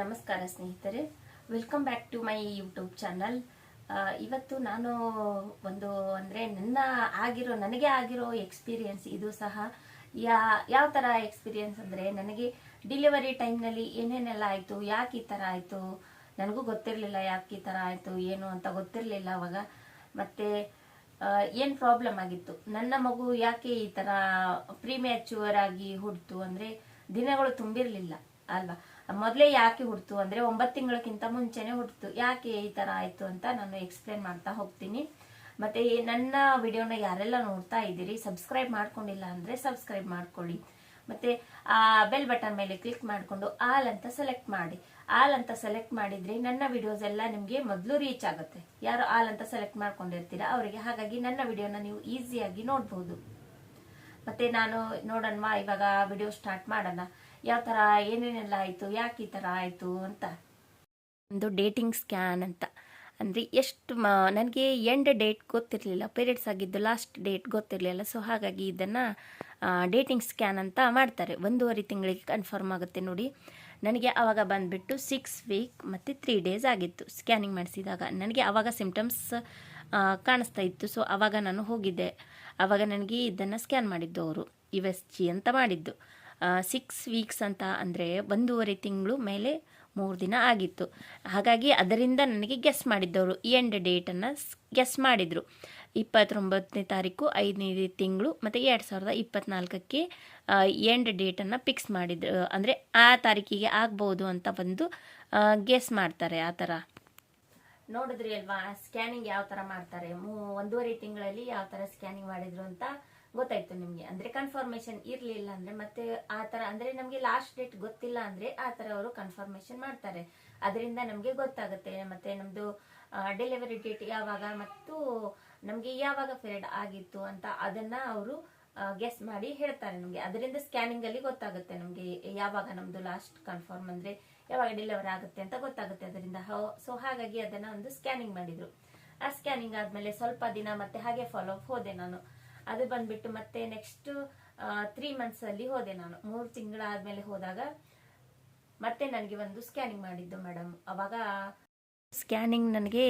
ನಮಸ್ಕಾರ ಸ್ನೇಹಿತರೆ. Welcome back to my YouTube channel ಇವತ್ತು ನಾನು ಒಂದು ಅಂದರೆ ನನ್ನ ಆಗಿರೋ, ನನಗೆ ಆಗಿರೋ ಎಕ್ಸ್ಪೀರಿಯನ್ಸ್ ಇದು ಸಹ. ಯಾ, ಯಾವ ಥರ ಎಕ್ಸ್ಪೀರಿಯನ್ಸ್ ಅಂದರೆ ನನಗೆ ಡಿಲಿವರಿ ಟೈಮ್ನಲ್ಲಿ ಏನೇನೆಲ್ಲ ಆಯಿತು, ಯಾಕೆ ಈ ಥರ ಆಯಿತು, ನನಗೂ ಗೊತ್ತಿರಲಿಲ್ಲ ಯಾಕೆ ಈ ಥರ ಆಯಿತು, ಏನು ಅಂತ ಗೊತ್ತಿರಲಿಲ್ಲ ಅವಾಗ. ಮತ್ತು ಏನು ಪ್ರಾಬ್ಲಮ್ ಆಗಿತ್ತು, ನನ್ನ ಮಗು ಯಾಕೆ ಈ ಥರ ಪ್ರೀಮ್ಯಾಚುವರ್ ಆಗಿ ಹುಡ್ತು ಅಂದರೆ ದಿನಗಳು ತುಂಬಿರಲಿಲ್ಲ. ಅಲ್ವಾ? ಮೊದಲೇ ಯಾಕೆ ಹುಡ್ತು ಅಂದರೆ ಒಂಬತ್ತು ತಿಂಗಳಕ್ಕಿಂತ ಮುಂಚೆನೆ ಹುಡ್ತು. ಯಾಕೆ ಈ ಥರ ಆಯಿತು ಅಂತ ನಾನು ಎಕ್ಸ್ಪ್ಲೇನ್ ಮಾಡ್ತಾ ಹೋಗ್ತೀನಿ. ಮತ್ತೆ ನನ್ನ ವಿಡಿಯೋನ ಯಾರೆಲ್ಲ ನೋಡ್ತಾ ಇದ್ದೀರಿ ಸಬ್ಸ್ಕ್ರೈಬ್ ಮಾಡ್ಕೊಂಡಿಲ್ಲ ಅಂದರೆ ಸಬ್ಸ್ಕ್ರೈಬ್ ಮಾಡ್ಕೊಳ್ಳಿ. ಮತ್ತೆ ಆ ಬೆಲ್ ಬಟನ್ ಮೇಲೆ ಕ್ಲಿಕ್ ಮಾಡಿಕೊಂಡು ಆಲ್ ಅಂತ ಸೆಲೆಕ್ಟ್ ಮಾಡಿ. ಆಲ್ ಅಂತ ಸೆಲೆಕ್ಟ್ ಮಾಡಿದ್ರೆ ನನ್ನ ವಿಡಿಯೋಸ್ ಎಲ್ಲ ನಿಮಗೆ ಮೊದಲು ರೀಚ್ ಆಗುತ್ತೆ. ಯಾರು ಆಲ್ ಅಂತ ಸೆಲೆಕ್ಟ್ ಮಾಡ್ಕೊಂಡಿರ್ತೀರಾ ಅವರಿಗೆ. ಹಾಗಾಗಿ ನನ್ನ ವಿಡಿಯೋನ ನೀವು ಈಸಿಯಾಗಿ ನೋಡ್ಬೋದು. ಮತ್ತೆ ನಾನು ನೋಡೋಣ ಇವಾಗ ವಿಡಿಯೋ ಸ್ಟಾರ್ಟ್ ಮಾಡೋಣ. ಯಾವ ಥರ ಏನೇನೆಲ್ಲ ಆಯಿತು, ಯಾಕೆ ಈ ಥರ ಆಯಿತು ಅಂತ. ಒಂದು ಡೇಟಿಂಗ್ ಸ್ಕ್ಯಾನ್ ಅಂತ. ಅಂದರೆ ಎಷ್ಟು ಮ, ನನಗೆ ಎಂಡ್ ಡೇಟ್ ಗೊತ್ತಿರಲಿಲ್ಲ ಪೀರಿಯಡ್ಸ್ ಆಗಿದ್ದು ಲಾಸ್ಟ್ ಡೇಟ್ ಗೊತ್ತಿರಲಿಲ್ಲ. ಸೊ ಹಾಗಾಗಿ ಇದನ್ನು ಡೇಟಿಂಗ್ ಸ್ಕ್ಯಾನ್ ಅಂತ ಮಾಡ್ತಾರೆ. ಒಂದೂವರೆ ತಿಂಗಳಿಗೆ ಕನ್ಫರ್ಮ್ ಆಗುತ್ತೆ ನೋಡಿ. ನನಗೆ ಆವಾಗ ಬಂದುಬಿಟ್ಟು ಸಿಕ್ಸ್ ವೀಕ್ ಮತ್ತು ತ್ರೀ ಡೇಸ್ ಆಗಿತ್ತು ಸ್ಕ್ಯಾನಿಂಗ್ ಮಾಡಿಸಿದಾಗ. ನನಗೆ ಆವಾಗ ಸಿಮ್ಟಮ್ಸ್ ಕಾಣಿಸ್ತಾ ಇತ್ತು. ಸೊ ಆವಾಗ ನಾನು ಹೋಗಿದ್ದೆ. ಆವಾಗ ನನಗೆ ಇದನ್ನು ಸ್ಕ್ಯಾನ್ ಮಾಡಿದ್ದು ಅವರು. ಯು ಜಿ ಅಂತ ಮಾಡಿದ್ದು. ಸಿಕ್ಸ್ ವೀಕ್ಸ್ ಅಂತ ಅಂದರೆ ಒಂದೂವರೆ ತಿಂಗಳು ಮೇಲೆ ಮೂರು ದಿನ ಆಗಿತ್ತು. ಹಾಗಾಗಿ ಅದರಿಂದ ನನಗೆ ಗೆಸ್ ಮಾಡಿದ್ದವರು ಈ ಎಂಡ್ ಡೇಟನ್ನು ಗೆಸ್ ಮಾಡಿದರು. ಇಪ್ಪತ್ತೊಂಬತ್ತನೇ ತಾರೀಕು ಐದನೇ ತಿಂಗಳು ಮತ್ತು ಎರಡು ಸಾವಿರದ ಇಪ್ಪತ್ತ್ನಾಲ್ಕಕ್ಕೆ ಎಂಡ್ ಡೇಟನ್ನು ಫಿಕ್ಸ್ ಮಾಡಿದ್ರು. ಅಂದರೆ ಆ ತಾರೀಕಿಗೆ ಆಗ್ಬೋದು ಅಂತ ಒಂದು ಗೆಸ್ ಮಾಡ್ತಾರೆ ಆ ಥರ ನೋಡಿದ್ರಿ ಅಲ್ವಾ ಸ್ಕ್ಯಾನಿಂಗ್ ಯಾವ ಥರ ಮಾಡ್ತಾರೆ? ಮೂ, ಒಂದೂವರೆ ತಿಂಗಳಲ್ಲಿ ಯಾವ ಥರ ಸ್ಕ್ಯಾನಿಂಗ್ ಮಾಡಿದ್ರು ಅಂತ? ಗೊತ್ತಾಯ್ತು ನಿಮಗೆ. ಅಂದ್ರೆ ಕನ್ಫರ್ಮೇಶನ್ ಇರಲಿಲ್ಲ ಅಂದ್ರೆ ಮತ್ತೆ ಆ ಥರ ಅಂದ್ರೆ ನಮಗೆ ಲಾಸ್ಟ್ ಡೇಟ್ ಗೊತ್ತಿಲ್ಲ ಅಂದ್ರೆ ಆ ಥರ ಅವರು ಕನ್ಫರ್ಮೇಶನ್ ಮಾಡ್ತಾರೆ. ಅದರಿಂದ ನಮಗೆ ಗೊತ್ತಾಗುತ್ತೆ. ಮತ್ತೆ ನಮ್ದು ಡೆಲಿವರಿ ಡೇಟ್ ಯಾವಾಗ ಮತ್ತು ನಮಗೆ ಯಾವಾಗ ಪೀರಿಯಡ್ ಆಗಿತ್ತು ಅಂತ ಅದನ್ನ ಅವರು ಗೆಸ್ ಮಾಡಿ ಹೇಳ್ತಾರೆ ನಮಗೆ. ಅದರಿಂದ ಸ್ಕ್ಯಾನಿಂಗ್ ಅಲ್ಲಿ ಗೊತ್ತಾಗುತ್ತೆ ನಮಗೆ ಯಾವಾಗ ನಮ್ದು ಲಾಸ್ಟ್ ಕನ್ಫರ್ಮ್ ಅಂದ್ರೆ ಯಾವಾಗ ಡೆಲಿವರಿ ಆಗುತ್ತೆ ಅಂತ ಗೊತ್ತಾಗುತ್ತೆ ಅದರಿಂದ. ಸೊ ಹಾಗಾಗಿ ಅದನ್ನ ಒಂದು ಸ್ಕ್ಯಾನಿಂಗ್ ಮಾಡಿದ್ರು. ಆ ಸ್ಕ್ಯಾನಿಂಗ್ ಆದ್ಮೇಲೆ ಸ್ವಲ್ಪ ದಿನ ಮತ್ತೆ ಹಾಗೆ ಫಾಲೋ ಅಪ್ ಹೋದೆ ನಾನು. ಅದು ಬಂದ್ಬಿಟ್ಟು ಮತ್ತೆ ನೆಕ್ಸ್ಟ್ ತ್ರೀ ಮಂತ್ಸ್ ಅಲ್ಲಿ ಹೋದೆ ನಾನು. ಮೂರು ತಿಂಗಳಾದ್ಮೇಲೆ ಹೋದಾಗ ಮತ್ತೆ ನನಗೆ ಒಂದು ಸ್ಕ್ಯಾನಿಂಗ್ ಮಾಡಿದ್ದು ಮೇಡಮ್ ಅವಾಗ ಸ್ಕ್ಯಾನಿಂಗ್ ನನಗೆ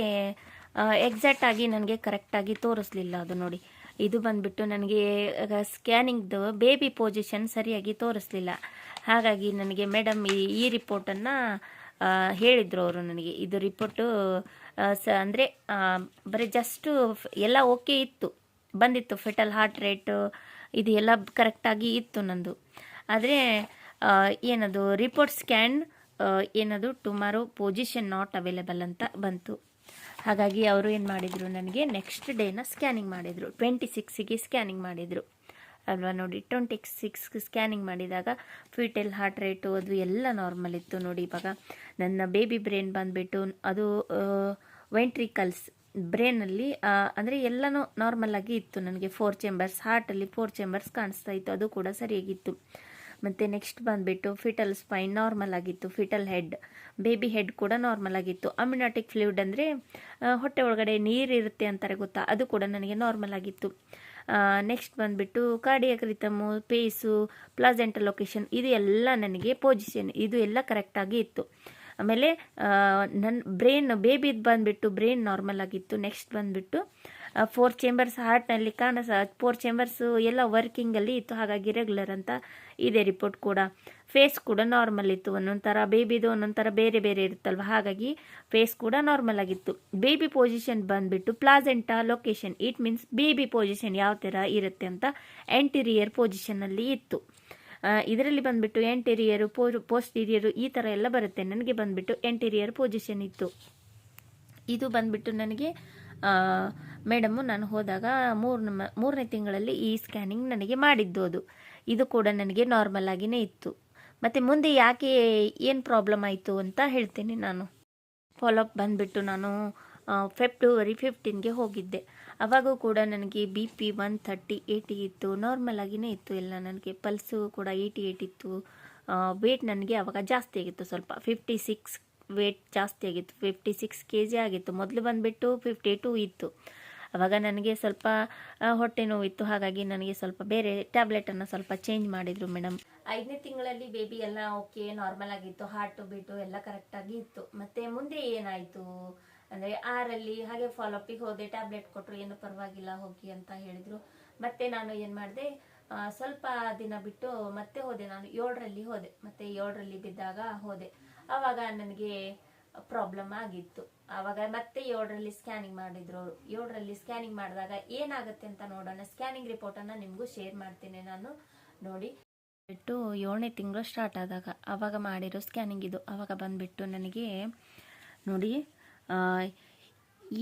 ಎಕ್ಸಾಕ್ಟ್ ಆಗಿ ನನಗೆ ಕರೆಕ್ಟಾಗಿ ತೋರಿಸ್ಲಿಲ್ಲ ಅದು ನೋಡಿ. ಇದು ಬಂದ್ಬಿಟ್ಟು ನನಗೆ ಸ್ಕ್ಯಾನಿಂಗ್ದು ಬೇಬಿ ಪೊಸಿಷನ್ ಸರಿಯಾಗಿ ತೋರಿಸ್ಲಿಲ್ಲ. ಹಾಗಾಗಿ ನನಗೆ ಮೇಡಮ್ ಈ ಈ ರಿಪೋರ್ಟನ್ನು ಹೇಳಿದರು ಅವರು ನನಗೆ. ಇದು ರಿಪೋರ್ಟು ಸ, ಅಂದರೆ ಬರೀ ಜಸ್ಟು ಎಲ್ಲ ಓಕೆ ಇತ್ತು. ಬಂದಿತ್ತು ಫೆಟಲ್ ಹಾರ್ಟ್ ರೇಟು, ಇದು ಎಲ್ಲ ಕರೆಕ್ಟಾಗಿ ಇತ್ತು ನಂದು. ಆದರೆ ಏನದು ರಿಪೋರ್ಟ್ ಸ್ಕ್ಯಾನ್ ಏನದು ಟುಮಾರೋ ಪೊಸಿಷನ್ ನಾಟ್ ಅವೈಲೇಬಲ್ ಅಂತ ಬಂತು. ಹಾಗಾಗಿ ಅವರು ಏನು ಮಾಡಿದರು, ನನಗೆ ನೆಕ್ಸ್ಟ್ ಡೇನ ಸ್ಕ್ಯಾನಿಂಗ್ ಮಾಡಿದರು. ಟ್ವೆಂಟಿ ಸಿಕ್ಸಿಗೆ ಸ್ಕ್ಯಾನಿಂಗ್ ಮಾಡಿದರು. ಅಲ್ವಾ ನೋಡಿ ಟ್ವೆಂಟಿ ಸಿಕ್ಸ್ ಸ್ಕ್ಯಾನಿಂಗ್ ಮಾಡಿದಾಗ ಫೀಟೆಲ್ ಹಾರ್ಟ್ ರೇಟು ಅದು ಎಲ್ಲ ನಾರ್ಮಲ್ ಇತ್ತು ನೋಡಿ ಇವಾಗ. ನನ್ನ ಬೇಬಿ ಬ್ರೈನ್ ಬಂದುಬಿಟ್ಟು ಅದು ವೆಂಟ್ರಿಕಲ್ಸ್ ಬ್ರೈನಲ್ಲಿ ಅಂದರೆ ಎಲ್ಲನೂ ನಾರ್ಮಲ್ ಆಗಿ ಇತ್ತು ನನಗೆ. ಫೋರ್ ಚೇಂಬರ್ಸ್ ಹಾರ್ಟಲ್ಲಿ ಫೋರ್ ಚೇಂಬರ್ಸ್ ಕಾಣಿಸ್ತಾ ಇತ್ತು. ಅದು ಕೂಡ ಸರಿಯಾಗಿತ್ತು. ಮತ್ತು ನೆಕ್ಸ್ಟ್ ಬಂದುಬಿಟ್ಟು ಫಿಟಲ್ ಸ್ಪೈನ್ ನಾರ್ಮಲ್ ಆಗಿತ್ತು. ಫಿಟಲ್ ಹೆಡ್ ಬೇಬಿ ಹೆಡ್ ಕೂಡ ನಾರ್ಮಲ್ ಆಗಿತ್ತು. ಅಮ್ಯುನಾಟಿಕ್ ಫ್ಲೂಯಿಡ್ ಅಂದರೆ ಹೊಟ್ಟೆ ಒಳಗಡೆ ನೀರು ಇರುತ್ತೆ ಅಂತಾರೆ ಗೊತ್ತಾ? ಅದು ಕೂಡ ನನಗೆ ನಾರ್ಮಲ್ ಆಗಿತ್ತು. ನೆಕ್ಸ್ಟ್ ಬಂದುಬಿಟ್ಟು cardiac rhythm pace placental location ಇದು ಎಲ್ಲ ನನಗೆ ಪೊಸಿಷನ್ ಇದು ಎಲ್ಲ ಕರೆಕ್ಟಾಗಿ ಇತ್ತು. ಆಮೇಲೆ ನನ್ನ ಬ್ರೈನ್ ಬೇಬಿದು ಬಂದುಬಿಟ್ಟು ಬ್ರೈನ್ ನಾರ್ಮಲ್ ಆಗಿತ್ತು. ನೆಕ್ಸ್ಟ್ ಬಂದುಬಿಟ್ಟು ಫೋರ್ ಚೇಂಬರ್ಸ್ ಹಾರ್ಟ್ನಲ್ಲಿ ಕಾಣ ಫೋರ್ ಚೇಂಬರ್ಸು ಎಲ್ಲ ವರ್ಕಿಂಗಲ್ಲಿ ಇತ್ತು. ಹಾಗಾಗಿ ರೆಗ್ಯುಲರ್ ಅಂತ ಇದೆ ರಿಪೋರ್ಟ್ ಕೂಡ. ಫೇಸ್ ಕೂಡ ನಾರ್ಮಲ್ ಇತ್ತು. ಒಂದೊಂದು ಥರ ಬೇಬಿದು ಒಂದೊಂದು ಬೇರೆ ಬೇರೆ ಇರುತ್ತಲ್ವ? ಹಾಗಾಗಿ ಫೇಸ್ ಕೂಡ ನಾರ್ಮಲ್ ಆಗಿತ್ತು. ಬೇಬಿ ಪೊಸಿಷನ್ ಬಂದುಬಿಟ್ಟು placenta location it means baby position ಯಾವ ಥರ ಇರುತ್ತೆ ಅಂತ ಎಂಟೀರಿಯರ್ ಪೊಸಿಷನಲ್ಲಿ ಇತ್ತು. ಇದರಲ್ಲಿ ಬಂದುಬಿಟ್ಟು ಎಂಟೀರಿಯರು ಪೋ ಪೋಸ್ಟೀರಿಯರು ಈ ಥರ ಎಲ್ಲ ಬರುತ್ತೆ. ನನಗೆ ಬಂದುಬಿಟ್ಟು ಎಂಟೀರಿಯರ್ ಪೊಸಿಷನ್ ಇತ್ತು. ಇದು ಬಂದುಬಿಟ್ಟು ನನಗೆ ಮೇಡಮ್ಮು ನಾನು ಹೋದಾಗ ಮೂರು ಮೂರನೇ ತಿಂಗಳಲ್ಲಿ ಈ ಸ್ಕ್ಯಾನಿಂಗ್ ನನಗೆ ಮಾಡಿದ್ದು ಅದು. ಇದು ಕೂಡ ನನಗೆ ನಾರ್ಮಲ್ ಆಗಿನೇ ಇತ್ತು. ಮತ್ತು ಮುಂದೆ ಯಾಕೆ ಏನು ಪ್ರಾಬ್ಲಮ್ ಆಯಿತು ಅಂತ ಹೇಳ್ತೀನಿ ನಾನು. ಫಾಲೋಅಪ್ ಬಂದುಬಿಟ್ಟು ನಾನು ಫೆಬ್ರವರಿ ಫಿಫ್ಟೀನ್ಗೆ ಹೋಗಿದ್ದೆ. ಅವಾಗೂ ಕೂಡ ನನಗೆ B P one thirty eighty ಇತ್ತು. ನಾರ್ಮಲ್ ಆಗಿನೇ ಇತ್ತು ಎಲ್ಲ ನನಗೆ. ಪಲ್ಸು ಕೂಡ ಏಯ್ಟಿ ಏಯ್ಟ್ ಇತ್ತು. ವೇಟ್ ನನಗೆ ಅವಾಗ ಜಾಸ್ತಿ ಆಗಿತ್ತು ಸ್ವಲ್ಪ. ಫಿಫ್ಟಿ ಸಿಕ್ಸ್ ವೇಟ್ ಜಾಸ್ತಿ ಆಗಿತ್ತು. ಫಿಫ್ಟಿ ಸಿಕ್ಸ್ ಕೆ ಜಿ ಆಗಿತ್ತು. ಮೊದಲು ಬಂದುಬಿಟ್ಟು ಫಿಫ್ಟಿ ಟೂ ಇತ್ತು. ಅವಾಗ ನನಗೆ ಸ್ವಲ್ಪ ಹೊಟ್ಟೆ ನೋವಿತ್ತು ಹಾಗಾಗಿ ನನಗೆ ಸ್ವಲ್ಪ ಬೇರೆ ಟ್ಯಾಬ್ಲೆಟನ್ನು ಸ್ವಲ್ಪ ಚೇಂಜ್ ಮಾಡಿದರು ಮೇಡಮ್ ಐದನೇ ತಿಂಗಳಲ್ಲಿ ಬೇಬಿ ಎಲ್ಲ ಓಕೆ ನಾರ್ಮಲ್ ಆಗಿತ್ತು. ಹಾರ್ಟು ಬೀಟು ಎಲ್ಲ ಕರೆಕ್ಟಾಗಿ ಇತ್ತು. ಮತ್ತು ಮುಂದೆ ಏನಾಯಿತು? ಅಂದರೆ ಆರಲ್ಲಿ ಹಾಗೆ ಫಾಲೋಪಿಗೆ ಹೋದೆ ಟ್ಯಾಬ್ಲೆಟ್ ಕೊಟ್ಟರು ಏನು ಪರವಾಗಿಲ್ಲ, ಹೋಗಿ ಅಂತ ಹೇಳಿದರು. ಮತ್ತೆ ನಾನು ಏನು ಮಾಡಿದೆ ಸ್ವಲ್ಪ ದಿನ ಬಿಟ್ಟು ಮತ್ತೆ ಹೋದೆ. ನಾನು ಏಳರಲ್ಲಿ ಹೋದೆ. ಮತ್ತೆ ಏಳರಲ್ಲಿ ಬಿದ್ದಾಗ ಹೋದೆ. ಆವಾಗ ನನಗೆ ಪ್ರಾಬ್ಲಮ್ ಆಗಿತ್ತು. ಆವಾಗ ಮತ್ತೆ ಏಳರಲ್ಲಿ ಸ್ಕ್ಯಾನಿಂಗ್ ಮಾಡಿದ್ರು ಅವರು. ಏಳರಲ್ಲಿ ಸ್ಕ್ಯಾನಿಂಗ್ ಮಾಡಿದಾಗ ಏನಾಗುತ್ತೆ ಅಂತ ನೋಡೋಣ. ಸ್ಕ್ಯಾನಿಂಗ್ ರಿಪೋರ್ಟನ್ನು ನಿಮಗೂ ಶೇರ್ ಮಾಡ್ತೀನಿ ನಾನು. ನೋಡಿ. ಬಿಟ್ಟು ಏಳನೇ ತಿಂಗಳು ಸ್ಟಾರ್ಟ್ ಆದಾಗ ಆವಾಗ ಮಾಡಿರೋ ಸ್ಕ್ಯಾನಿಂಗ್ ಇದು. ಆವಾಗ ಬಂದುಬಿಟ್ಟು ನನಗೆ ನೋಡಿ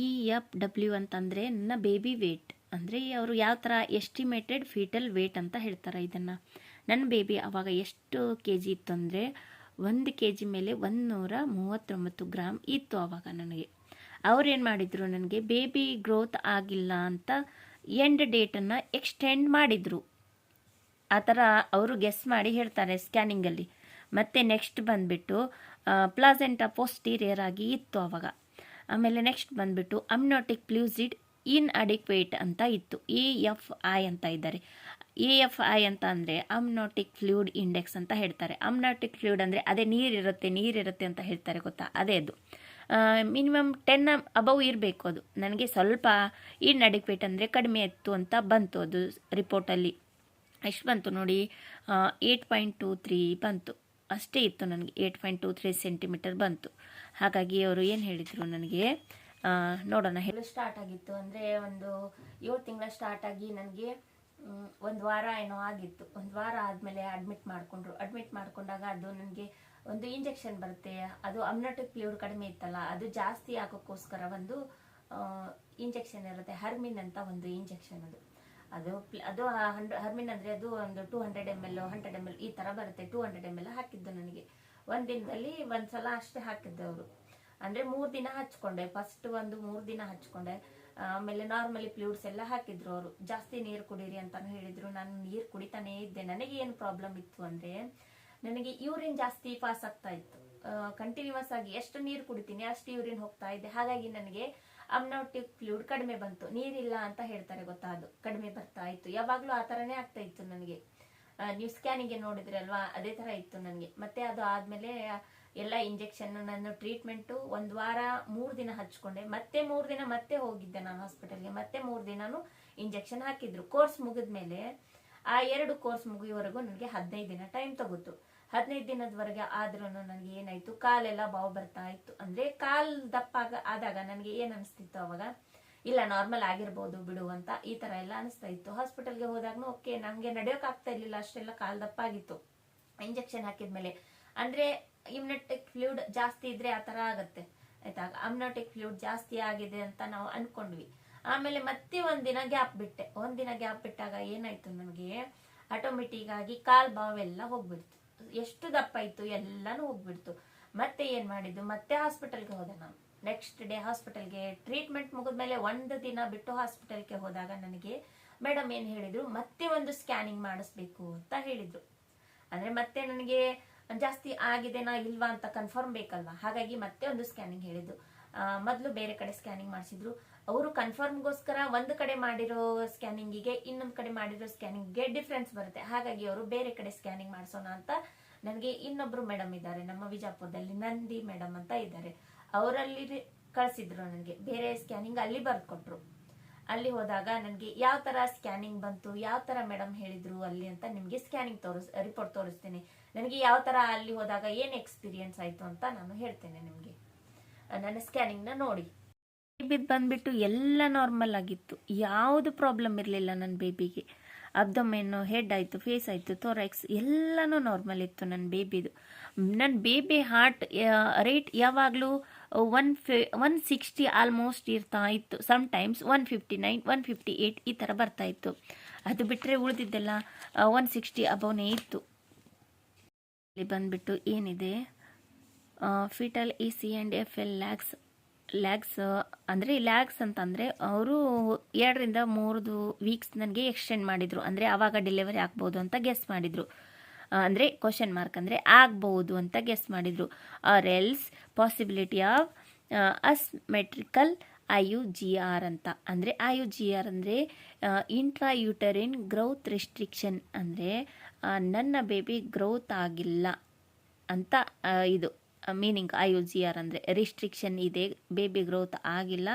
ಇ ಎಫ್ ಡಬ್ಲ್ಯೂ ಅಂತಂದರೆ ನನ್ನ ಬೇಬಿ ವೇಟ್ ಅಂದರೆ ಅವರು ಯಾವ ಥರ ಎಸ್ಟಿಮೇಟೆಡ್ ಫೀಟಲ್ ವೇಟ್ ಅಂತ ಹೇಳ್ತಾರೆ ಇದನ್ನು. ನನ್ನ ಬೇಬಿ ಆವಾಗ ಎಷ್ಟು ಕೆ ಜಿ ಇತ್ತು ಅಂದರೆ ಒಂದು ಕೆ ಜಿ ಮೇಲೆ ಒಂದುನೂರ ಮೂವತ್ತೊಂಬತ್ತು ಗ್ರಾಮ್ ಇತ್ತು ಆವಾಗ ನನಗೆ. ಅವ್ರೇನು ಮಾಡಿದರು ನನಗೆ ಬೇಬಿ ಗ್ರೋತ್ ಆಗಿಲ್ಲ ಅಂತ ಎಂಡ್ ಡೇಟನ್ನು ಎಕ್ಸ್ಟೆಂಡ್ ಮಾಡಿದರು. ಆ ಥರ ಅವರು ಗೆಸ್ ಮಾಡಿ ಹೇಳ್ತಾರೆ ಸ್ಕ್ಯಾನಿಂಗಲ್ಲಿ ಮತ್ತು ನೆಕ್ಸ್ಟ್ ಬಂದುಬಿಟ್ಟು ಪ್ಲಾಸೆಂಟ ಪೋಸ್ಟೀರಿಯರ್ ಆಗಿ ಇತ್ತು ಆವಾಗ ಆಮೇಲೆ ನೆಕ್ಸ್ಟ್ ಬಂದುಬಿಟ್ಟು ಅಮ್ನೋಟಿಕ್ ಪ್ಲೂಸಿಡ್ ಇನ್ ಅಡಿಕ್ವೇಟ್ ಅಂತ ಇತ್ತು. ಎ ಎಫ್ ಐ ಅಂತ ಇದ್ದಾರೆ. ಎ ಎಫ್ ಐ ಅಂತ ಅಂದರೆ ಅಮ್ನೋಟಿಕ್ ಫ್ಲೂಡ್ ಇಂಡೆಕ್ಸ್ ಅಂತ ಹೇಳ್ತಾರೆ. ಅಮ್ನೋಟಿಕ್ ಫ್ಲೂಡ್ ಅಂದರೆ ಅದೇ ನೀರಿರುತ್ತೆ ನೀರಿರುತ್ತೆ ಅಂತ ಹೇಳ್ತಾರೆ ಗೊತ್ತಾ? ಅದೇ ಅದು. ಮಿನಿಮಮ್ ಟೆನ್ ಅಬವ್ ಇರಬೇಕು ಅದು. ನನಗೆ ಸ್ವಲ್ಪ ಇನ್ ಅಡಿಕ್ವೇಟ್ ಅಂದರೆ ಕಡಿಮೆ ಇತ್ತು ಅಂತ ಬಂತು ಅದು ರಿಪೋರ್ಟಲ್ಲಿ ಎಷ್ಟು ಬಂತು ನೋಡಿ? ಏಯ್ಟ್ ಪಾಯಿಂಟ್ ಟೂ ತ್ರೀ ಬಂತು. ಅಷ್ಟೇ ಇತ್ತು ನನಗೆ eight point two three centimetre ಬಂತು. ಹಾಗಾಗಿ ಅವರು ಏನು ಹೇಳಿದರು ನನಗೆ ನೋಡೋಣ. ಹೇಳಿ. ಸ್ಟಾರ್ಟ್ ಆಗಿತ್ತು ಅಂದರೆ ಒಂದು ಏಳು ತಿಂಗಳ ಸ್ಟಾರ್ಟ್ ಆಗಿ ನನಗೆ ಒಂದು ವಾರ ಏನೋ ಆಗಿತ್ತು. ಒಂದು ವಾರ ಆದಮೇಲೆ ಅಡ್ಮಿಟ್ ಮಾಡಿಕೊಂಡ್ರು. ಅಡ್ಮಿಟ್ ಮಾಡಿಕೊಂಡಾಗ ಅದು ನನಗೆ ಒಂದು ಇಂಜೆಕ್ಷನ್ ಬರುತ್ತೆ. ಅದು ಅಮ್ನಟಿಕ್ ಫ್ಲೂಡ್ ಕಡಿಮೆ ಇತ್ತಲ್ಲ, ಅದು ಜಾಸ್ತಿ ಆಗೋಕ್ಕೋಸ್ಕರ ಒಂದು ಇಂಜೆಕ್ಷನ್ ಇರುತ್ತೆ. ಹರ್ಮಿನ್ ಅಂತ ಒಂದು ಇಂಜೆಕ್ಷನ್ ಅದು. ಅದು ಅದು ಹಂಡ್ರೆ ಹರ್ಮಿನ್ ಅಂದರೆ ಅದು ಒಂದು two hundred M L hundred M L ಈ ಥರ ಬರುತ್ತೆ ಟೂ ಹಂಡ್ರೆಡ್ ಎಂ ಎಲ್ ಹಾಕಿದ್ದು ನನಗೆ. ಒಂದು ದಿನದಲ್ಲಿ ಒಂದು ಸಲ ಅಷ್ಟೇ ಹಾಕಿದ್ದು ಅವರು. ಅಂದರೆ ಮೂರು ದಿನ ಹಚ್ಕೊಂಡೆ ಫಸ್ಟ್ ಒಂದು ಮೂರು ದಿನ ಹಚ್ಕೊಂಡೆ. ಆಮೇಲೆ ನಾರ್ಮಲಿ ಫ್ಲೂಡ್ಸ್ ಎಲ್ಲ ಹಾಕಿದ್ರು ಅವರು. ಜಾಸ್ತಿ ನೀರು ಕುಡೀರಿ ಅಂತಾನು ಹೇಳಿದ್ರು. ನಾನು ನೀರು ಕುಡಿತಾನೇ ಇದ್ದೆ. ನನಗೆ ಏನು ಪ್ರಾಬ್ಲಮ್ ಇತ್ತು ಅಂದರೆ, ನನಗೆ ಯೂರಿನ್ ಜಾಸ್ತಿ ಪಾಸ್ ಆಗ್ತಾ ಇತ್ತು. ಕಂಟಿನ್ಯೂಸ್ ಆಗಿ ಎಷ್ಟು ನೀರು ಕುಡಿತೀನಿ ಅಷ್ಟು ಯೂರಿನ್ ಹೋಗ್ತಾ ಇದ್ದೆ ಹಾಗಾಗಿ ನನಗೆ ಅಮ್ನೋಟಿಕ್ ಫ್ಲೂಡ್ ಕಡಿಮೆ ಬಂತು. ನೀರಿಲ್ಲ ಅಂತ ಹೇಳ್ತಾರೆ ಗೊತ್ತಾ ಅದು. ಕಡಿಮೆ ಬರ್ತಾ ಇತ್ತು. ಯಾವಾಗಲೂ ಆ ಥರನೇ ಆಗ್ತಾ ಇತ್ತು ನನಗೆ. ನೀವು ಸ್ಕ್ಯಾನಿಂಗ್ ನೋಡಿದ್ರಲ್ವಾ ಅದೇ ಥರ ಇತ್ತು ನನಗೆ. ಮತ್ತೆ ಅದು ಆದಮೇಲೆ ಎಲ್ಲ ಇಂಜೆಕ್ಷನ್ ನನ್ನ ಟ್ರೀಟ್ಮೆಂಟು ಒಂದು ವಾರ, ಮೂರು ದಿನ ಹಚ್ಕೊಂಡೆ ಮತ್ತೆ ಮೂರು ದಿನ ಮತ್ತೆ ಹೋಗಿದ್ದೆ ನಾನು ಹಾಸ್ಪಿಟಲ್ಗೆ ಮತ್ತೆ ಮೂರು ದಿನಾನು ಇಂಜೆಕ್ಷನ್ ಹಾಕಿದ್ರು. ಕೋರ್ಸ್ ಮುಗಿದ್ಮೇಲೆ ಆ ಎರಡು ಕೋರ್ಸ್ ಮುಗಿಯುವವರೆಗೂ ನನಗೆ ಹದಿನೈದು ದಿನ ಟೈಮ್ ತಗೋತು. ಹದಿನೈದು ದಿನದವರೆಗೆ ಆದ್ರೂ ನನಗೆ ಏನಾಯ್ತು, ಕಾಲೆಲ್ಲ ಬಾವು ಬರ್ತಾ ಇತ್ತು. ಅಂದ್ರೆ ಕಾಲ್ ದಪ್ಪ ಆದಾಗ ನನಗೆ ಏನ್ ಅನಿಸ್ತಿತ್ತು ಅವಾಗ? ಇಲ್ಲ ನಾರ್ಮಲ್ ಆಗಿರ್ಬೋದು ಬಿಡು ಅಂತ ಈ ತರ ಎಲ್ಲ ಅನಿಸ್ತಾ ಇತ್ತು. ಹಾಸ್ಪಿಟಲ್ಗೆ ಹೋದಾಗ್ನು ಓಕೆ ನಂಗೆ ನಡೆಯೋಕ್ ಆಗ್ತಾ ಇರ್ಲಿಲ್ಲ, ಅಷ್ಟೆಲ್ಲ ಕಾಲ್ ದಪ್ಪ ಆಗಿತ್ತು ಇಂಜೆಕ್ಷನ್ ಹಾಕಿದ್ಮೇಲೆ. ಅಂದ್ರೆ ಇಮ್ಯುನೆಟಿಕ್ ಫ್ಲೂಡ್ ಜಾಸ್ತಿ ಇದ್ರೆ ಆ ತರ ಆಗತ್ತೆ. ಆಯ್ತಾ? ಅಮ್ನೋಟಿಕ್ ಫ್ಲೂಡ್ ಜಾಸ್ತಿ ಆಗಿದೆ ಅಂತ ನಾವು ಅನ್ಕೊಂಡ್ವಿ. ಆಮೇಲೆ ಮತ್ತೆ ಒಂದಿನ ಗ್ಯಾಪ್ ಬಿಟ್ಟೆ. ಒಂದಿನ ಗ್ಯಾಪ್ ಬಿಟ್ಟಾಗ ಏನಾಯ್ತು ನನಗೆ ಆಟೋಮೆಟಿಕ್ ಆಗಿ ಕಾಲ್ ಬಾವೆಲ್ಲ ಹೋಗ್ಬಿಡ್ತು. ಎಷ್ಟು ದಪ್ಪ ಇತ್ತು ಎಲ್ಲಾನು ಹೋಗ್ಬಿಡ್ತು. ಮತ್ತೆ ಏನ್ ಮಾಡಿದ್ದು? ಮತ್ತೆ ಹಾಸ್ಪಿಟಲ್ಗೆ ಹೋದೆ ನಾನು. ನೆಕ್ಸ್ಟ್ ಡೇ ಹಾಸ್ಪಿಟಲ್ಗೆ ಟ್ರೀಟ್ಮೆಂಟ್ ಮುಗಿದ್ಮೇಲೆ ಒಂದು ದಿನ ಬಿಟ್ಟು ಹಾಸ್ಪಿಟಲ್ಗೆ ಹೋದಾಗ ನನಗೆ ಮೇಡಮ್ ಏನ್ ಹೇಳಿದ್ರು? ಮತ್ತೆ ಒಂದು ಸ್ಕ್ಯಾನಿಂಗ್ ಮಾಡಿಸ್ಬೇಕು ಅಂತ ಹೇಳಿದ್ರು. ಅಂದ್ರೆ ಮತ್ತೆ ನನಗೆ ಜಾಸ್ತಿ ಆಗಿದೆನಾ ಇಲ್ವಾ ಅಂತ ಕನ್ಫರ್ಮ್ ಬೇಕಲ್ವಾ? ಹಾಗಾಗಿ ಮತ್ತೆ ಒಂದು ಸ್ಕ್ಯಾನಿಂಗ್ ಹೇಳಿದ್ರು ಮೊದಲು ಬೇರೆ ಕಡೆ ಸ್ಕ್ಯಾನಿಂಗ್ ಮಾಡಿಸಿದ್ರು. ಅವರು ಕನ್ಫರ್ಮ್ಗೋಸ್ಕರ ಒಂದು ಕಡೆ ಮಾಡಿರೋ ಸ್ಕ್ಯಾನಿಂಗಿಗೆ ಇನ್ನೊಂದು ಕಡೆ ಮಾಡಿರೋ ಸ್ಕ್ಯಾನಿಂಗ್ಗೆ ಡಿಫ್ರೆನ್ಸ್ ಬರುತ್ತೆ. ಹಾಗಾಗಿ ಅವರು ಬೇರೆ ಕಡೆ ಸ್ಕ್ಯಾನಿಂಗ್ ಮಾಡಿಸೋಣ ಅಂತ ನನಗೆ ಇನ್ನೊಬ್ರು ಮೇಡಮ್ ಇದ್ದಾರೆ. ನಮ್ಮ ವಿಜಾಪುರದಲ್ಲಿ ನಂದಿ ಮೇಡಮ್ ಅಂತ ಇದ್ದಾರೆ. ಅವರಲ್ಲಿ ಕಳಿಸಿದ್ರು ನನಗೆ. ಬೇರೆ ಸ್ಕ್ಯಾನಿಂಗ್ ಅಲ್ಲಿ ಬರ್ದು ಕೊಟ್ರು ಅಲ್ಲಿ ಹೋದಾಗ ನನಗೆ ಯಾವ ತರ ಸ್ಕ್ಯಾನಿಂಗ್ ಬಂತು, ಯಾವ ತರ ಮೇಡಮ್ ಹೇಳಿದ್ರು ಅಲ್ಲಿ ಅಂತ ನಿಮಗೆ ಸ್ಕ್ಯಾನಿಂಗ್ ತೋರಿಸ್ ರಿಪೋರ್ಟ್ ತೋರಿಸ್ತೀನಿ. ನನಗೆ ಯಾವ ತರ ಅಲ್ಲಿ ಹೋದಾಗ ಏನು ಎಕ್ಸ್ಪೀರಿಯನ್ಸ್ ಆಯಿತು ಅಂತ ನಾನು ಹೇಳ್ತೇನೆ ನಿಮಗೆ. ನನ್ನ ಸ್ಕ್ಯಾನಿಂಗ್ನ ನೋಡಿ. ಬೇಬಿದು ಬಂದ್ಬಿಟ್ಟು ಎಲ್ಲ ನಾರ್ಮಲ್ ಆಗಿತ್ತು. ಯಾವುದು ಪ್ರಾಬ್ಲಮ್ ಇರಲಿಲ್ಲ ನನ್ನ ಬೇಬಿಗೆ ಅಬ್ದೊಮೆನ್ನು ಹೆಡ್ ಆಯಿತು ಫೇಸ್ ಆಯಿತು ಥೊರಾಕ್ಸ್ ಎಲ್ಲನೂ ನಾರ್ಮಲ್ ಇತ್ತು ನನ್ನ ಬೇಬಿದು ನನ್ನ ಬೇಬಿ ಹಾರ್ಟ್ ರೇಟ್ ಯಾವಾಗಲೂ ಒನ್ ಫಿ ಒನ್ ಸಿಕ್ಸ್ಟಿ ಆಲ್ಮೋಸ್ಟ್ ಇರ್ತಾ ಇತ್ತು. Some times one fifty nine one fifty eight ಈ ಥರ ಬರ್ತಾ ಇತ್ತು. ಅದು ಬಿಟ್ಟರೆ ಉಳಿದಿದ್ದೆಲ್ಲ ಒನ್ ಸಿಕ್ಸ್ಟಿ ಅಬೌನೇ ಇತ್ತು. ಇಲ್ಲಿ ಬಂದ್ಬಿಟ್ಟು ಏನಿದೆ? Fetal E C and F L lax lax ಅಂದರೆ ಲ್ಯಾಕ್ಸ್ ಅಂತಂದರೆ ಅವರು ಎರಡರಿಂದ ಮೂರು ವೀಕ್ಸ್ ನನಗೆ ಎಕ್ಸ್ಟೆಂಡ್ ಮಾಡಿದರು. ಅಂದರೆ ಆವಾಗ ಡೆಲಿವರಿ ಆಗ್ಬೋದು ಅಂತ ಗೆಸ್ ಮಾಡಿದರು. ಅಂದರೆ ಕ್ವಶನ್ ಮಾರ್ಕ್ ಅಂದರೆ ಆಗ್ಬೋದು ಅಂತ ಗೆಸ್ ಮಾಡಿದರು. Or else possibility of asymmetrical I U G R ಅಂತ. ಅಂದರೆ ಐ ಯು ಜಿ ಆರ್ ಅಂದರೆ ಇಂಟ್ರಾ ಯೂಟರಿನ್ ಗ್ರೌತ್ ರೆಸ್ಟ್ರಿಕ್ಷನ್ ಅಂದರೆ ನನ್ನ ಬೇಬಿ ಗ್ರೋತ್ ಆಗಿಲ್ಲ ಅಂತ ಇದು. Meaning I U G R ಅಂದರೆ ರಿಸ್ಟ್ರಿಕ್ಷನ್ ಇದೆ ಬೇಬಿ ಗ್ರೋತ್ ಆಗಿಲ್ಲ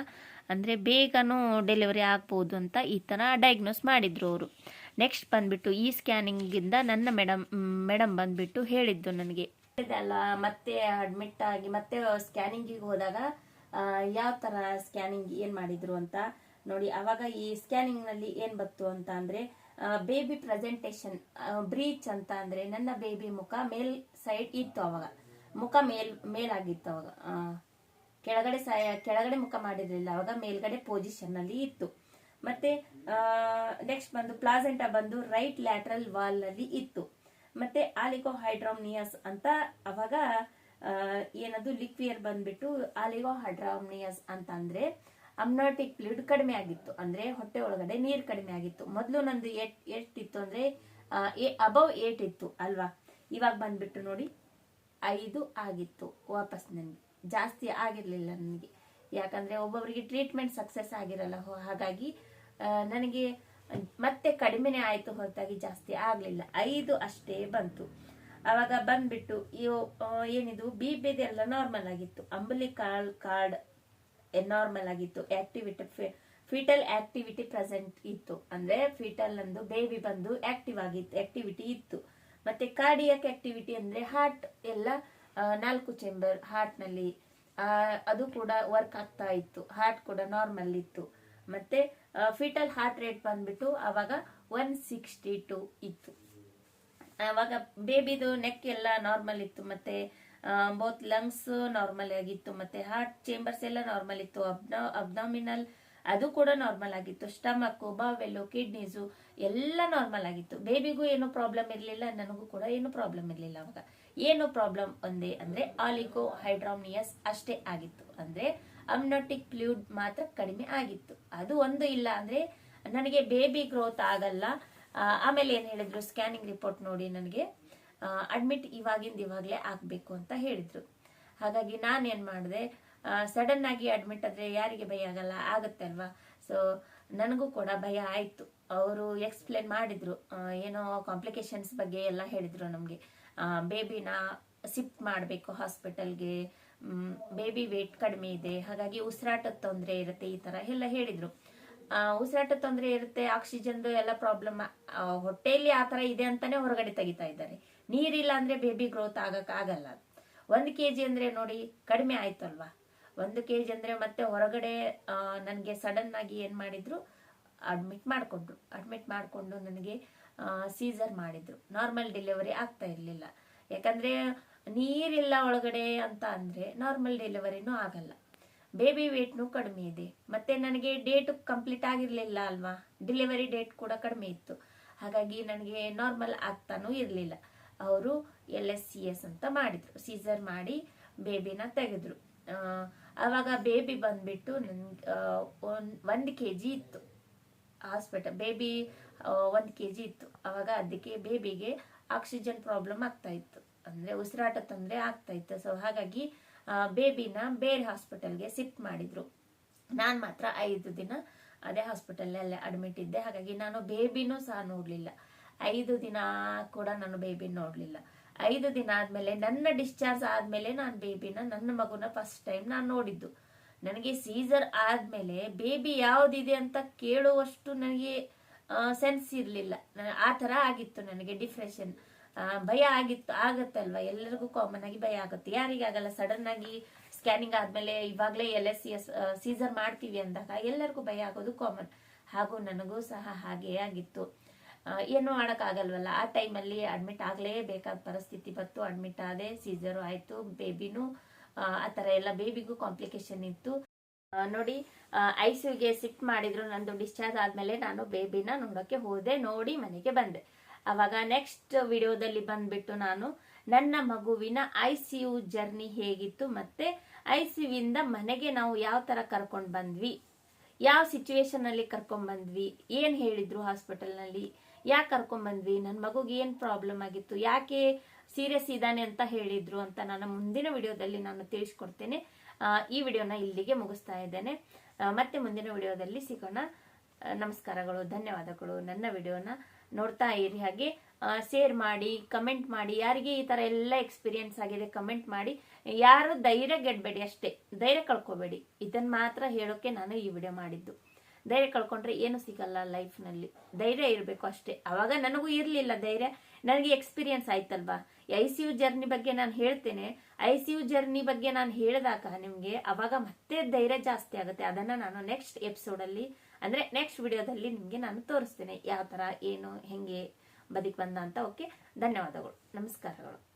ಅಂದರೆ ಬೇಗನೂ ಡೆಲಿವರಿ ಆಗ್ಬೋದು ಅಂತ ಈ ಥರ ಡಯಾಗ್ನೋಸ್ ಮಾಡಿದರು ಅವರು. ನೆಕ್ಸ್ಟ್ ಬಂದುಬಿಟ್ಟು ಈ ಸ್ಕ್ಯಾನಿಂಗಿಂದ ನನ್ನ ಮೇಡಮ್ ಮೇಡಮ್ ಬಂದುಬಿಟ್ಟು ಹೇಳಿದ್ದು ನನಗೆ. ಅಲ್ಲ, ಮತ್ತೆ ಅಡ್ಮಿಟ್ ಆಗಿ, ಮತ್ತೆ ಸ್ಕ್ಯಾನಿಂಗಿಗೆ ಹೋದಾಗ ಯಾವ ಥರ ಸ್ಕ್ಯಾನಿಂಗ್ ಏನು ಮಾಡಿದರು ಅಂತ ನೋಡಿ, ಅವಾಗ ಈ ಸ್ಕ್ಯಾನಿಂಗ್ನಲ್ಲಿ ಏನ್ ಬಂತು ಅಂತ ಅಂದರೆ ಬೇಬಿ ಪ್ರೆಸೆಂಟೇಷನ್ ಬ್ರೀಚ್ ಅಂತ ಅಂದರೆ ನನ್ನ ಬೇಬಿ ಮುಖ ಮೇಲ್ ಸೈಡ್ ಇತ್ತು ಅವಾಗ. ಮುಖ ಮೇಲ್, ಮೇಲಾಗಿತ್ತು ಅವಾಗ. ಕೆಳಗಡೆ ಕೆಳಗಡೆ ಮುಖ ಮಾಡಿರಲಿಲ್ಲ. ಅವಾಗ ಮೇಲ್ಗಡೆ ಪೊಸಿಷನ್ ಅಲ್ಲಿ ಇತ್ತು. ಮತ್ತೆ ನೆಕ್ಸ್ಟ್ ಬಂದು ಪ್ಲಾಸೆಂಟಾ ಬಂದು ರೈಟ್ ಲ್ಯಾಟ್ರಲ್ ವಾಲ್ ಅಲ್ಲಿ ಇತ್ತು. ಮತ್ತೆ ಆಲಿಗೋ ಹೈಡ್ರಾಮ್ನಿಯಸ್ ಅಂತ ಅವಾಗ ಏನದು ಲಿಕ್ವಿಯರ್ ಬಂದ್ಬಿಟ್ಟು ಆಲಿಗೋ ಹೈಡ್ರಾಮ್ನಿಯಸ್ ಅಂತ ಅಂದ್ರೆ ಅಮ್ನಾಟಿಕ್ ಫ್ಲೂಯಿಡ್ ಕಡಿಮೆ ಆಗಿತ್ತು. ಅಂದ್ರೆ ಹೊಟ್ಟೆ ಒಳಗಡೆ ನೀರ್ ಕಡಿಮೆ ಆಗಿತ್ತು. ಮೊದಲು ನಂದು ಎಷ್ಟಿತ್ತು ಅಂದ್ರೆ ಅಬೌವ್ ಏಟ್ ಇತ್ತು ಅಲ್ವಾ? ಇವಾಗ ಬಂದ್ಬಿಟ್ಟು ನೋಡಿ. ಐದು ಆಗಿತ್ತು ವಾಪಸ್ ನನಗೆ. ಜಾಸ್ತಿ ಆಗಿರಲಿಲ್ಲ ನನಗೆ. ಯಾಕಂದ್ರೆ ಒಬ್ಬೊಬ್ಬರಿಗೆ ಟ್ರೀಟ್ಮೆಂಟ್ ಸಕ್ಸಸ್ ಆಗಿರಲ್ಲ. ಹಾಗಾಗಿ ನನಗೆ ಮತ್ತೆ ಕಡಿಮೆನೇ ಆಯಿತು ಹೊರತಾಗಿ ಜಾಸ್ತಿ ಆಗಲಿಲ್ಲ. ಐದು ಅಷ್ಟೇ ಬಂತು. ಅವಾಗ ಬಂದ್ಬಿಟ್ಟು ಏನಿದು ಬಿ ಎಲ್ಲ ನಾರ್ಮಲ್ ಆಗಿತ್ತು. ಅಂಬಲಿ ಕಾಲ್ ಕಾರ್ಡ್ ನಾರ್ಮಲ್ ಆಗಿತ್ತು. ಆಕ್ಟಿವಿಟಿ ಫೀಟಲ್ ಆಕ್ಟಿವಿಟಿ ಪ್ರೆಸೆಂಟ್ ಇತ್ತು. ಅಂದ್ರೆ ಫೀಟಲ್ ನಂದು ಬೇಬಿ ಬಂದು ಆಕ್ಟಿವ್ ಆಗಿತ್ತು ಆಕ್ಟಿವಿಟಿ ಇತ್ತು. ಮತ್ತೆ ಕಾರ್ಡಿಯಕ್ ಆಕ್ಟಿವಿಟಿ ಅಂದ್ರೆ ಹಾರ್ಟ್ ಎಲ್ಲ ನಾಲ್ಕು ಚೇಂಬರ್ ಹಾರ್ಟ್ನಲ್ಲಿ ಅದು ಕೂಡ ವರ್ಕ್ ಆಗ್ತಾ ಇತ್ತು. ಹಾರ್ಟ್ ಕೂಡ ನಾರ್ಮಲ್ ಇತ್ತು. ಮತ್ತೆ ಫಿಟಲ್ ಹಾರ್ಟ್ ರೇಟ್ ಬಂದ್ಬಿಟ್ಟು ಅವಾಗ ಒನ್ ಸಿಕ್ಸ್ಟಿ ಟು ಇತ್ತು. ಅವಾಗ ಬೇಬಿದು ನೆಕ್ ಎಲ್ಲ ನಾರ್ಮಲ್ ಇತ್ತು. ಮತ್ತೆ ಬೋತ್ ಲಂಗ್ಸ್ ನಾರ್ಮಲ್ ಆಗಿತ್ತು. ಮತ್ತೆ ಹಾರ್ಟ್ ಚೇಂಬರ್ಸ್ ಎಲ್ಲ ನಾರ್ಮಲ್ ಇತ್ತು. ಅಬ್ನಾ ಅಬ್ನಾಮಿನಲ್ ಅದು ಕೂಡ ನಾರ್ಮಲ್ ಆಗಿತ್ತು. ಸ್ಟಮಕ್ ಬಾವೆಲ್ಲು ಕಿಡ್ನೀಸು ಎಲ್ಲ ನಾರ್ಮಲ್ ಆಗಿತ್ತು. ಬೇಬಿಗೂ ಏನು ಪ್ರಾಬ್ಲಮ್ ಇರಲಿಲ್ಲ ನನಗೂ ಕೂಡ ಏನು ಪ್ರಾಬ್ಲಮ್ ಇರಲಿಲ್ಲ ಅವಾಗ. ಏನು ಪ್ರಾಬ್ಲಮ್ ಒಂದೇ ಅಂದ್ರೆ ಆಲಿಕೋ ಹೈಡ್ರಾಮಿಯಸ್ ಅಷ್ಟೇ ಆಗಿತ್ತು. ಅಂದ್ರೆ ಅಮ್ನೋಟಿಕ್ ಫ್ಲೂಯಿಡ್ ಮಾತ್ರ ಕಡಿಮೆ ಆಗಿತ್ತು. ಅದು ಒಂದು ಇಲ್ಲ ಅಂದ್ರೆ ನನಗೆ ಬೇಬಿ ಗ್ರೋತ್ ಆಗಲ್ಲ. ಆಮೇಲೆ ಏನ್ ಹೇಳಿದ್ರು? ಸ್ಕ್ಯಾನಿಂಗ್ ರಿಪೋರ್ಟ್ ನೋಡಿ ನನಗೆ ಅಡ್ಮಿಟ್ ಇವಾಗಿಂದ ಇವಾಗಲೇ ಆಗ್ಬೇಕು ಅಂತ ಹೇಳಿದ್ರು. ಹಾಗಾಗಿ ನಾನು ಏನ್ ಮಾಡಿದೆ ಸಡನ್ ಆಗಿ ಅಡ್ಮಿಟ್ ಆದ್ರೆ ಯಾರಿಗೆ ಭಯ ಆಗಲ್ಲ ಆಗುತ್ತೆ ಅಲ್ವಾ ಸೊ ನನಗೂ ಕೂಡ ಭಯ ಆಯ್ತು. ಅವರು ಎಕ್ಸ್ಪ್ಲೇನ್ ಮಾಡಿದ್ರು. ಏನೋ ಕಾಂಪ್ಲಿಕೇಶನ್ಸ್ ಬಗ್ಗೆ ಎಲ್ಲ ಹೇಳಿದ್ರು ನಮಗೆ. ಬೇಬಿನ ಶಿಫ್ಟ್ ಮಾಡಬೇಕು ಹಾಸ್ಪಿಟಲ್ಗೆ ಬೇಬಿ ವೇಟ್ ಕಡಿಮೆ ಇದೆ. ಹಾಗಾಗಿ ಉಸಿರಾಟದ ತೊಂದರೆ ಇರುತ್ತೆ ಈ ತರ ಎಲ್ಲ ಹೇಳಿದ್ರು. ಉಸಿರಾಟದ ಉಸಿರಾಟ ತೊಂದರೆ ಇರುತ್ತೆ ಆಕ್ಸಿಜನ್ ಎಲ್ಲ ಪ್ರಾಬ್ಲಮ್ ಹೊಟ್ಟೆಯಲ್ಲಿ ಆ ತರ ಇದೆ ಅಂತಾನೆ ಹೊರಗಡೆ ತೆಗಿತಾ ಇದ್ದಾರೆ. ನೀರಿಲ್ಲ ಅಂದ್ರೆ ಬೇಬಿ ಗ್ರೋತ್ ಆಗಕ್ ಆಗಲ್ಲ. ಒಂದು ಕೆ ಜಿ ಅಂದ್ರೆ ನೋಡಿ ಕಡಿಮೆ ಆಯ್ತಲ್ವಾ? ಒಂದು ಕೆ ಜಿ ಅಂದರೆ ಮತ್ತೆ ಹೊರಗಡೆ ನನಗೆ ಸಡನ್ ಆಗಿ ಏನು ಮಾಡಿದ್ರು ಅಡ್ಮಿಟ್ ಮಾಡಿಕೊಂಡ್ರು. ಅಡ್ಮಿಟ್ ಮಾಡಿಕೊಂಡು ನನಗೆ ಸೀಸರ್ ಮಾಡಿದ್ರು. ನಾರ್ಮಲ್ ಡೆಲಿವರಿ ಆಗ್ತಾ ಇರಲಿಲ್ಲ. ಯಾಕಂದ್ರೆ ನೀರಿಲ್ಲ ಒಳಗಡೆ ಅಂತ ಅಂದರೆ ನಾರ್ಮಲ್ ಡೆಲಿವರಿನೂ ಆಗಲ್ಲ. ಬೇಬಿ ವೇಟ್ನು ಕಡಿಮೆ ಇದೆ. ಮತ್ತೆ ನನಗೆ ಡೇಟ್ ಕಂಪ್ಲೀಟ್ ಆಗಿರಲಿಲ್ಲ ಅಲ್ವಾ? ಡೆಲಿವರಿ ಡೇಟ್ ಕೂಡ ಕಡಿಮೆ ಇತ್ತು. ಹಾಗಾಗಿ ನನಗೆ ನಾರ್ಮಲ್ ಆಗ್ತಾನೂ ಇರಲಿಲ್ಲ. ಅವರು ಎಲ್ ಎಸ್ ಸಿ ಎಸ್ ಅಂತ ಮಾಡಿದ್ರು. ಸೀಸರ್ ಮಾಡಿ ಬೇಬಿನ ತೆಗೆದ್ರು. ಆ, ಅವಾಗ ಬೇಬಿ ಬಂದ್ಬಿಟ್ಟು ನನ್ಗೆ ಒಂದು ಕೆ ಜಿ ಇತ್ತು. ಹಾಸ್ಪಿಟಲ್ ಬೇಬಿ ಒಂದು ಕೆ ಜಿ ಇತ್ತು. ಅವಾಗ ಅದಕ್ಕೆ ಬೇಬಿಗೆ ಆಕ್ಸಿಜನ್ ಪ್ರಾಬ್ಲಮ್ ಆಗ್ತಾ ಇತ್ತು. ಅಂದರೆ ಉಸಿರಾಟ ತೊಂದರೆ ಆಗ್ತಾ ಇತ್ತು. ಸೊ ಹಾಗಾಗಿ ಬೇಬಿನ ಬೇರೆ ಹಾಸ್ಪಿಟಲ್ಗೆ ಶಿಫ್ಟ್ ಮಾಡಿದ್ರು. ನಾನು ಮಾತ್ರ ಐದು ದಿನ ಅದೇ ಹಾಸ್ಪಿಟಲಲ್ಲೇ ಅಡ್ಮಿಟ್ ಇದ್ದೆ. ಹಾಗಾಗಿ ನಾನು ಬೇಬಿನೂ ಸಹ ನೋಡಲಿಲ್ಲ. ಐದು ದಿನ ಕೂಡ ನಾನು ಬೇಬಿ ನೋಡ್ಲಿಲ್ಲ. ಐದು ದಿನ ಆದ್ಮೇಲೆ, ನನ್ನ ಡಿಸ್ಚಾರ್ಜ್ ಆದ್ಮೇಲೆ ನಾನು ಬೇಬಿನ ನನ್ನ ಮಗುನ ಫಸ್ಟ್ ಟೈಮ್ ನಾನು ನೋಡಿದ್ದು. ನನಗೆ ಸೀಸರ್ ಆದ್ಮೇಲೆ ಬೇಬಿ ಯಾವ್ದಿದೆ ಅಂತ ಕೇಳುವಷ್ಟು ನನಗೆ ಸೆನ್ಸ್ ಇರಲಿಲ್ಲ. ಆ ತರ ಆಗಿತ್ತು ನನಗೆ ಡಿಪ್ರೆಷನ್ ಭಯ ಆಗಿತ್ತು, ಆಗತ್ತಲ್ವಾ? ಎಲ್ಲರಿಗೂ ಕಾಮನ್ ಆಗಿ ಭಯ ಆಗುತ್ತೆ. ಯಾರಿಗಾಗಲ್ಲ? ಸಡನ್ ಆಗಿ ಸ್ಕ್ಯಾನಿಂಗ್ ಆದ್ಮೇಲೆ ಇವಾಗಲೇ L S C S caesar ಮಾಡ್ತೀವಿ ಅಂದಾಗ ಎಲ್ಲರಿಗೂ ಭಯ ಆಗೋದು ಕಾಮನ್ ಹಾಗೂ ನನಗೂ ಸಹ ಹಾಗೆಯೇ ಆಗಿತ್ತು. ಏನೂ ಮಾಡೋಕ್ಕಾಗಲ್ವಲ್ಲ ಆ ಟೈಮಲ್ಲಿ ಅಡ್ಮಿಟ್ ಆಗಲೇಬೇಕಾದ ಪರಿಸ್ಥಿತಿ ಬಂತು. ಅಡ್ಮಿಟ್ ಆದೆ ಸೀಸರು ಆಯಿತು ಬೇಬಿನೂ ಆ ಥರ ಎಲ್ಲ ಬೇಬಿಗೂ ಕಾಂಪ್ಲಿಕೇಶನ್ ಇತ್ತು. ನೋಡಿ ಐ ಸಿಗೆ ಸಿಫ್ಟ್ ಮಾಡಿದ್ರು, ನಂದು ಡಿಸ್ಚಾರ್ಜ್ ಆದ್ಮೇಲೆ ನಾನು ಬೇಬಿನ ನೋಡೋಕ್ಕೆ ಹೋದೆ, ನೋಡಿ ಮನೆಗೆ ಬಂದೆ. ಅವಾಗ ನೆಕ್ಸ್ಟ್ ವಿಡಿಯೋದಲ್ಲಿ ಬಂದ್ಬಿಟ್ಟು ನಾನು, ನನ್ನ ಮಗುವಿನ ಐ ಸಿ ಯು ಜರ್ನಿ ಹೇಗಿತ್ತು, ಮತ್ತೆ ಐ ಸಿ ಇಂದ ಮನೆಗೆ ನಾವು ಯಾವ ತರ ಕರ್ಕೊಂಡು ಬಂದ್ವಿ, ಯಾವ ಸಿಚುವೇಶನ್ ಅಲ್ಲಿ ಕರ್ಕೊಂಡ್ ಬಂದ್ವಿ, ಏನು ಹೇಳಿದ್ರು ಹಾಸ್ಪಿಟಲ್ನಲ್ಲಿ ಯಾಕೆ ಕರ್ಕೊಂಡ್ಬಂದ್ವಿ ನನ್ನ ಮಗುಗೆ ಏನು ಪ್ರಾಬ್ಲಮ್ ಆಗಿತ್ತು? ಯಾಕೆ ಸೀರಿಯಸ್ ಇದ್ದಾನೆ ಅಂತ ಹೇಳಿದ್ರು ಅಂತ ನಾನು ಮುಂದಿನ ವಿಡಿಯೋದಲ್ಲಿ ನಾನು ತಿಳಿಸ್ಕೊಡ್ತೇನೆ. ಈ ವಿಡಿಯೋನ ಇಲ್ಲಿಗೆ ಮುಗಿಸ್ತಾ ಇದ್ದೇನೆ. ಮತ್ತೆ ಮುಂದಿನ ವಿಡಿಯೋದಲ್ಲಿ ಸಿಗೋಣ. ನಮಸ್ಕಾರಗಳು, ಧನ್ಯವಾದಗಳು. ನನ್ನ ವಿಡಿಯೋನ ನೋಡ್ತಾ ಇರಿ ಹಾಗೆ. ಶೇರ್ ಮಾಡಿ ಕಮೆಂಟ್ ಮಾಡಿ. ಯಾರಿಗೆ ಈ ತರ ಎಲ್ಲ ಎಕ್ಸ್ಪೀರಿಯನ್ಸ್ ಆಗಿದೆ ಕಮೆಂಟ್ ಮಾಡಿ. ಯಾರು ಧೈರ್ಯ ಗೆಡ್ಬೇಡಿ ಅಷ್ಟೇ. ಧೈರ್ಯ ಕಳ್ಕೊಬೇಡಿ. ಇದನ್ನು ಮಾತ್ರ ಹೇಳೋಕೆ ನಾನು ಈ ವಿಡಿಯೋ ಮಾಡಿದ್ದು. ಧೈರ್ಯ ಕಳ್ಕೊಂಡ್ರೆ ಏನು ಸಿಗಲ್ಲ ಲೈಫ್ನಲ್ಲಿ ಧೈರ್ಯ ಇರಬೇಕು ಅಷ್ಟೇ. ಅವಾಗ ನನಗೂ ಇರಲಿಲ್ಲ ಧೈರ್ಯ. ನನಗೆ ಎಕ್ಸ್ಪೀರಿಯನ್ಸ್ ಆಯ್ತಲ್ವಾ? ಐ ಸಿ ಯು ಜರ್ನಿ ಬಗ್ಗೆ ನಾನು ಹೇಳ್ತೇನೆ. ಐ ಸಿ ಯು ಜರ್ನಿ ಬಗ್ಗೆ ನಾನು ಹೇಳಿದಾಗ ನಿಮಗೆ ಅವಾಗ ಮತ್ತೆ ಧೈರ್ಯ ಜಾಸ್ತಿ ಆಗುತ್ತೆ. ಅದನ್ನು ನಾನು ನೆಕ್ಸ್ಟ್ ಎಪಿಸೋಡಲ್ಲಿ ಅಂದರೆ ನೆಕ್ಸ್ಟ್ ವಿಡಿಯೋದಲ್ಲಿ ನಿಮಗೆ ನಾನು ತೋರಿಸ್ತೇನೆ. ಯಾವ ಥರ ಏನು, ಹೆಂಗೆ ಬದುಕು ಬಂದ ಅಂತ. ಓಕೆ ಧನ್ಯವಾದಗಳು. ನಮಸ್ಕಾರಗಳು.